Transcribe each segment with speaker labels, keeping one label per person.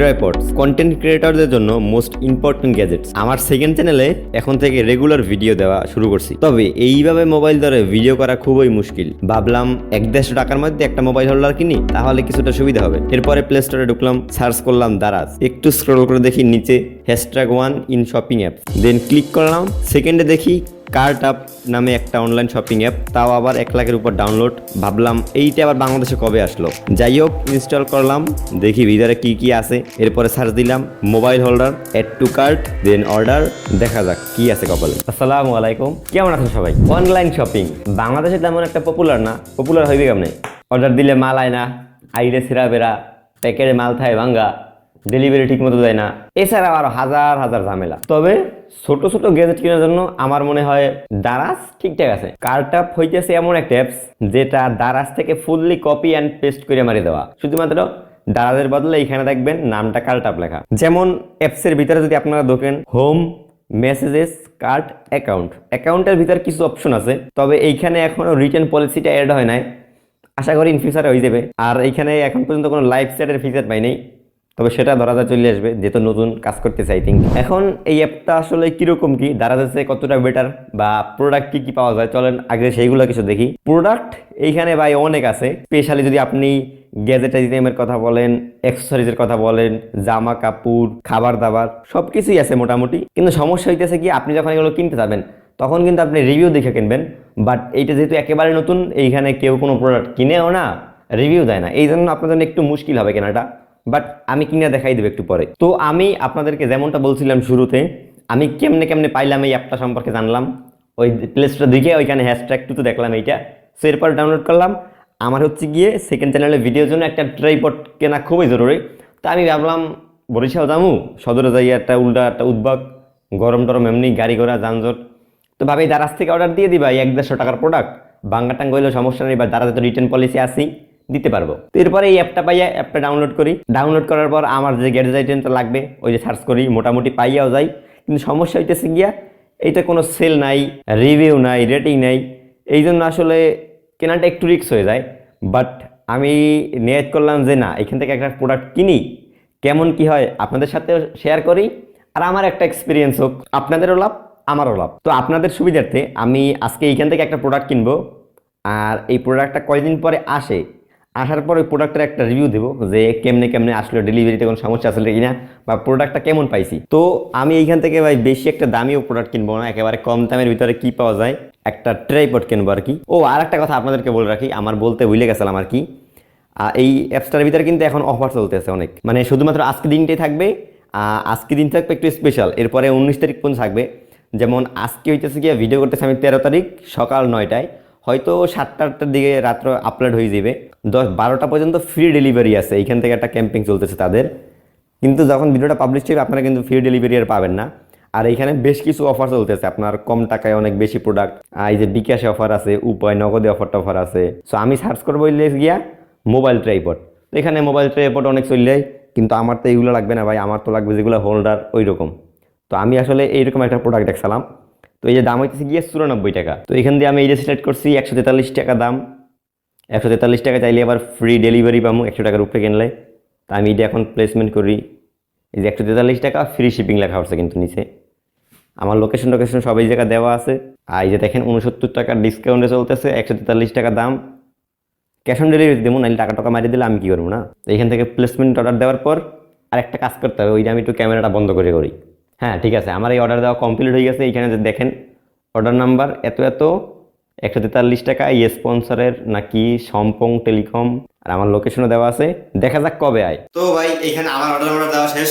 Speaker 1: Tripods content ক্রিয়েটরদের জন্য most important gadgets আমার সেকেন্ড চ্যানেলে এখন থেকে রেগুলার ভিডিও দেওয়া শুরু করছি। তবে এইভাবে মোবাইল ধরে ভিডিও করা খুবই মুশকিল। ভাবলাম এক দেড়শো টাকার মধ্যে একটা মোবাইল হোল্ডার কিনি, তাহলে কিছুটা সুবিধা হবে। এরপরে প্লে স্টোরে ঢুকলাম সার্চ করলাম দারাজ। একটু স্ক্রল করে দেখি নিচে hashtag one in shopping app then click করলাম সেকেন্ডে দেখি কার্ট আপ নামে একটা অনলাইন শপিং অ্যাপ তাও আবার এক লাখের উপর ডাউনলোড ভাবলাম এইটা আবার বাংলাদেশে কবে আসলো? যাই হোক ইনস্টল করলাম, দেখি ভিতরে কি কি আছে। এরপরে সার্চ দিলাম mobile holder add to cart then order দেখা যাক কি আছে কপালে। আসসালামু আলাইকুম, কেমন আছেন সবাই? অনলাইন শপিং বাংলাদেশে তেমন একটা পপুলার না। পপুলার হইবে কেমনে? অর্ডার দিলে মাল আয় না আইডে সিরা বেরা প্যাকেটে মাল থায় ভাঙ্গা। ডেলিভারি ঠিক মতো দেয় না। এছাড়াও আরও হাজার হাজার ঝামেলা। তবে ছোট ছোট গ্যাজেট কেনার জন্য আমার মনে হয় দারাজ ঠিকঠাক আছে। কার্টাপ হইতেছে এমন একটা অ্যাপস যেটা দারাজ থেকে ফুললি কপি অ্যান্ড পেস্ট করে মারি দেওয়া। শুধুমাত্র দারাজের বদলে এখানে দেখবেন নামটা কার্টাপ লেখা। যেমন অ্যাপসের ভিতরে যদি আপনারা ঢোকেন হোম মেসেজেস কার্ড অ্যাকাউন্ট অ্যাকাউন্টের ভিতরে কিছু অপশন আছে, তবে এইখানে এখনও রিটার্ন পলিসিটা অ্যাড হয় নাই। আশা করি ইন ফিউচারে হয়ে যাবে। আর এইখানে এখন পর্যন্ত কোনো লাইফ সেটের ফিচার পাই নাই। তবে সেটা ধরাজা চলে আসবে, যেহেতু নতুন কাজ করতে চাই থিঙ্ক এখন এই অ্যাপটা আসলে কীরকম কি? দারাজাতে কতটা বেটার বা প্রোডাক্ট কি কি পাওয়া যায়? চলেন আগে সেইগুলো কিছু দেখি। প্রোডাক্ট এইখানে ভাই অনেক আছে। স্পেশালি যদি আপনি গ্যাজেট আইটেমের কথা বলেন অ্যাক্সেসরিজের কথা বলেন জামা কাপড় খাবার দাবার সব কিছুই আছে মোটামুটি। কিন্তু সমস্যা হইতেছে কি, আপনি যখন এগুলো কিনতে যাবেন, তখন কিন্তু আপনি রিভিউ দেখে কিনবেন। বাট এইটা যেহেতু একেবারে নতুন, এইখানে কেউ কোনো প্রোডাক্ট কিনেও না রিভিউ দেয় না। এই জন্য আপনার জন্য একটু মুশকিল হবে কেনাটা। বাট আমি কিনে দেখাই দেবো একটু পরে। তো আমি আপনাদেরকে যেমনটা বলছিলাম শুরুতে, আমি কেমনে কেমনে পাইলাম এই অ্যাপটা সম্পর্কে জানলাম। ওই প্লে স্টোর দিকে, ওইখানে হ্যাশট্যাগ টু তো দেখলাম এইটা। সো এরপর ডাউনলোড করলাম। আমার হচ্ছে গিয়ে সেকেন্ড চ্যানেলে ভিডিওর জন্য একটা ট্রাইপড কেনা খুবই জরুরি। তো আমি ভাবলাম, বরিশাল যামু, সদরে যাই, একটা উল্টা একটা উদ্বাগ গরম টরম এমনি, গাড়ি ঘোড়া, যানজট। তো ভাবি, দারাজ থেকে অর্ডার দিয়ে দিবা এক দেড়শো টাকার প্রোডাক্ট বাঙ্গা টাঙ্গ হইলেও সমস্যা নেই, বা দারাজে তো রিটার্ন পলিসি আসি দিতে পারব। তো এরপরে এই অ্যাপটা পাইয়া, অ্যাপটা ডাউনলোড করি। ডাউনলোড করার পর আমার যে গ্যারেজ আইটেমটা লাগবে, ওই যে সার্চ করি, মোটামুটি পাইয়াও যাই। কিন্তু সমস্যা হইতেছে গিয়া, এইটা কোনো সেল নাই রিভিউ নাই রেটিং নাই। এই জন্য আসলে কেনাটা একটু রিক্স হয়ে যায়। বাট আমি নিয়ত করলাম যে না, এখান থেকে একটা প্রোডাক্ট কিনি, কেমন কি হয় আপনাদের সাথে শেয়ার করি। আর আমার একটা এক্সপিরিয়েন্স হোক, আপনাদেরও লাভ, আমারও লাভ। তো আপনাদের সুবিধার্থে আমি আজকে এইখান থেকে একটা প্রোডাক্ট কিনবো। আর এই প্রোডাক্টটা কয়দিন পরে আসে আসার পর প্রোডাক্টের একটা রিভিউ দেবো যে কেমনে কেমনে আসলো ডেলিভারিতে কোনো সমস্যা আসলে কিনা বা প্রোডাক্টটা কেমন পাইছি। তো আমি এইখান থেকে ভাই বেশি একটা দামিও প্রোডাক্ট কিনবো না, একেবারে কম দামের ভিতরে কি পাওয়া যায়, একটা ট্রাইপড কিনবো আর কি। ও আর একটা কথা আপনাদেরকে বলে রাখি, আমার বলতে ভুলে গেছিলাম আর কি। এই অ্যাপসটার ভিতরে কিন্তু এখন অফার চলতেছে অনেক। মানে শুধুমাত্র আজকে দিনটাই থাকবে আজকে দিন থাকবে একটু স্পেশাল এরপরে উনিশ তারিখ পর্যন্ত থাকবে। যেমন আজকে হইতেছে গিয়ে ভিডিও করতেছে আমি তেরো তারিখ, সকাল নয়টায়। হয়তো সাতটা আটটার দিকে রাত্র আপলোড হয়ে যাবে। দশ বারোটা পর্যন্ত ফ্রি ডেলিভারি আছে। এইখান থেকে একটা ক্যাম্পিং চলতেছে তাদের। কিন্তু যখন ভিডিওটা পাবলিশ হবে আপনারা কিন্তু ফ্রি ডেলিভারি আর পাবেন না। আর এইখানে বেশ কিছু অফার চলতেছে। আপনার কম টাকায় অনেক বেশি প্রোডাক্ট এই যে বিকাশে অফার আছে উপায় নগদে অফার টফার আছে। সো আমি সার্চ করব গিয়া মোবাইল ট্রাইপড তো এখানে মোবাইল ট্রাইপড অনেক চলে যায় কিন্তু আমার তো এইগুলো লাগবে না ভাই। আমার তো লাগবে যেগুলো হোল্ডার ওই রকম তো আমি আসলে এইরকম একটা প্রোডাক্ট দেখছিলাম তো এই যে দাম হইতেছে গিয়ে চুরানব্বই টাকা। তো এখান দিয়ে আমি এই যে সিলেক্ট করছি একশো তেতাল্লিশ টাকা দাম। একশো তেতাল্লিশ টাকা চাইলে আবার ফ্রি ডেলিভারি পাবো একশো টাকার উপরে কিনলে। তা আমি এটা এখন প্লেসমেন্ট করি। এই যে একশো তেতাল্লিশ টাকা ফ্রি শিপিং লেখা হচ্ছে কিন্তু নিচে। আমার লোকেশন লোকেশন সব এই জায়গায় দেওয়া আছে। আর এই যে দেখেন উনসত্তর টাকার ডিসকাউন্টে চলতেছে, একশো তেতাল্লিশ টাকা দাম। ক্যাশ অন ডেলিভারি দেবো, নাহলে টাকা টাকা মারিয়ে দিলে আমি কী করব না? তো এখান থেকে প্লেসমেন্ট অর্ডার দেওয়ার পর আর একটা কাজ করতে হবে, ওইটা আমি একটু ক্যামেরাটা বন্ধ করে করি। হ্যাঁ ঠিক আছে। আমার এই অর্ডার দেওয়া কমপ্লিট হয়ে গেছে। এইখানে যে দেখেন অর্ডার নাম্বার এত এত। একশো তেতাল্লিশ টাকা, এই স্পন্সরের নাকি সম্পং টেলিকম। আর আমার লোকেশনও দেওয়া আছে। দেখা যাক কবে আয়। তো ভাই, এখানে আমার অর্ডার অর্ডার দেওয়া শেষ।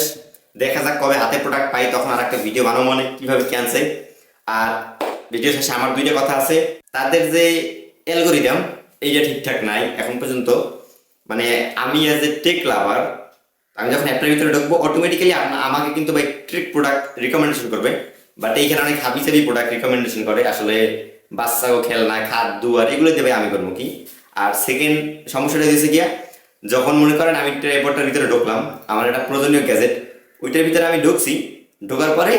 Speaker 1: দেখা যাক কবে হাতে প্রোডাক্ট পাই, তখন আর একটা ভিডিও বানাবো মানে কীভাবে ক্যান্সে আর ভিডিও শেষে আমার দুইটা কথা আছে। তাদের যে অ্যালগোরিদম এইটা ঠিকঠাক নাই এখন পর্যন্ত। মানে আমি অ্যাজ এ টেক লাভার আমি যখন অ্যাপটার ভিতরে ঢুকবো অটোমেটিক্যালি আমাকে কিন্তু ভাই ট্রিক প্রোডাক্ট রিকমেন্ডেশন করবে। বাট এইখানে অনেক হাবি সাবি প্রোডাক্ট রিকমেন্ডেশন করে, আসলে বাচ্চাও খেলনা, খাদ্য, আর এগুলো দেবে আমি করব কি? আর সেকেন্ড সমস্যাটা হয়েছে গিয়া, যখন মনে করেন আমি ট্রাইপডটার ভিতরে ঢুকলাম, আমার একটা প্রয়োজনীয় গ্যাজেট ওইটার ভিতরে আমি ঢুকছি, ঢোকার পরে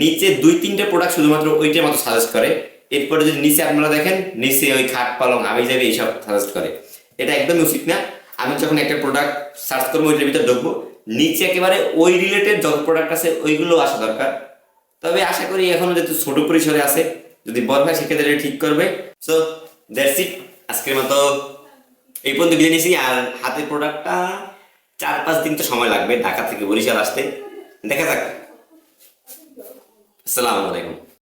Speaker 1: নিচে দুই তিনটে প্রোডাক্ট শুধুমাত্র ওইটার মতো সাজেস্ট করে। এরপরে যদি নিচে আপনারা দেখেন, নিচে ওই খাট, পালং আমি যাবে এইসব সাজেস্ট করে। এটা একদমই উচিত না। আমি যখন একটা প্রোডাক্ট সার্চ করব, ওইটার ভিতরে ঢুকবো, নিচে একেবারে ওই রিলেটেড যত প্রোডাক্ট আছে, ওইগুলো আসা দরকার। তবে আশা করি এখনও যেহেতু ছোট পরিসরে আছে, যদি বড় হয় সেক্ষেত্রে ঠিক করবে। সো দ্যাটস ইট আজকের মতো এই পর্যন্ত বিয়ে নিয়েছি, আর হাতের প্রোডাক্টটা চার পাঁচ দিন তো সময় লাগবে ঢাকা থেকে বরিশাল আসতে। দেখা যাক। আসসালামু আলাইকুম।